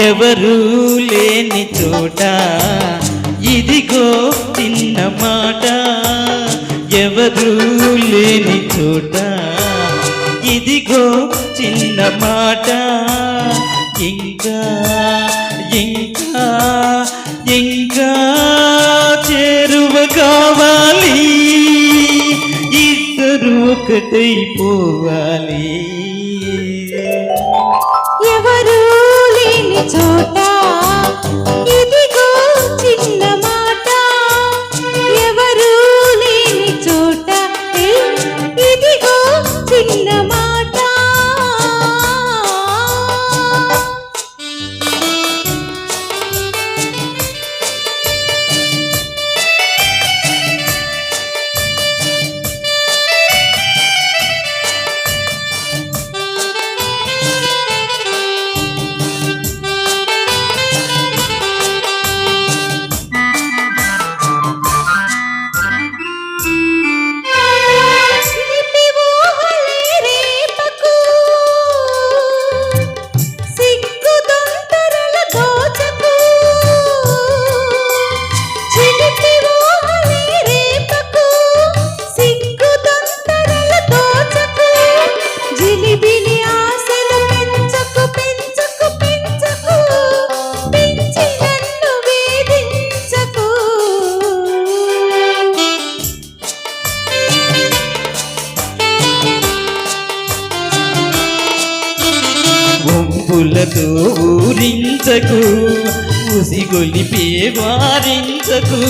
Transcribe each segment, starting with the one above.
ఎవరూ లేని చోట. ఇదిగో చిన్న మాట. ఎవరూ లేని చోట. ఇదిగో చిన్న మాట. ఇంకా ఇంకా ఇంకా చేరువ కావాలి. ఇద్దరు ఒకటైపోవాలి. ఎవరు లేని ఒంపులతో ఊరించకు ఉసిగొలిపే వారించకు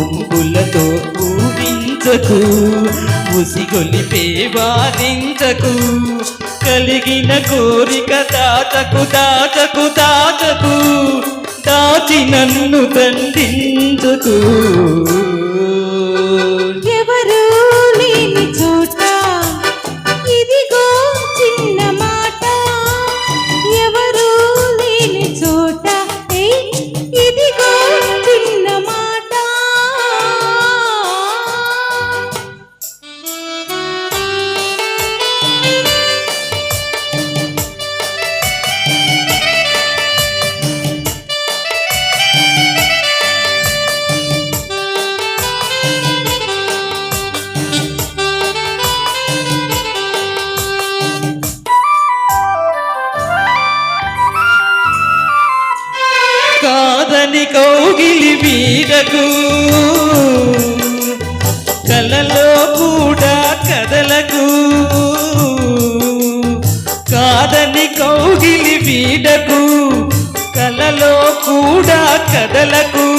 ఒంపులతో ఊరించకు ఉసిగొలిపే వారించకు కలిగిన కోరిక దాచకు దాచకు దాచకు దాచి నన్ను దండించకు. కాదని కౌగిలి వీడకు కలలో కూడా కదలకు. కాదని కౌగిలి వీడకు. కలలో కూడా కదలకు.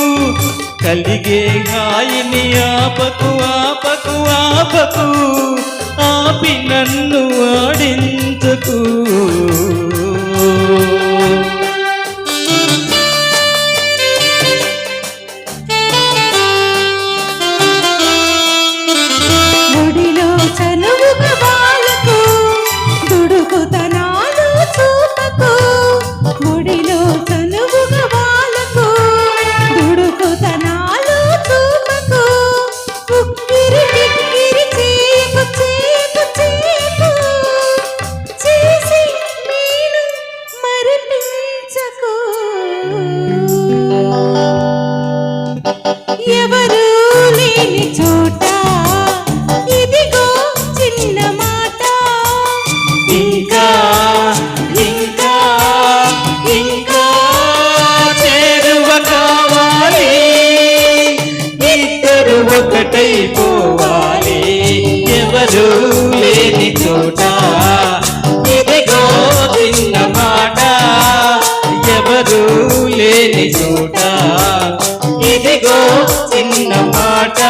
కలిగే హాయిని ఆపకు ఆపకు ఆపకు. ఆపి నన్ను ఆడించకు. ఎవరు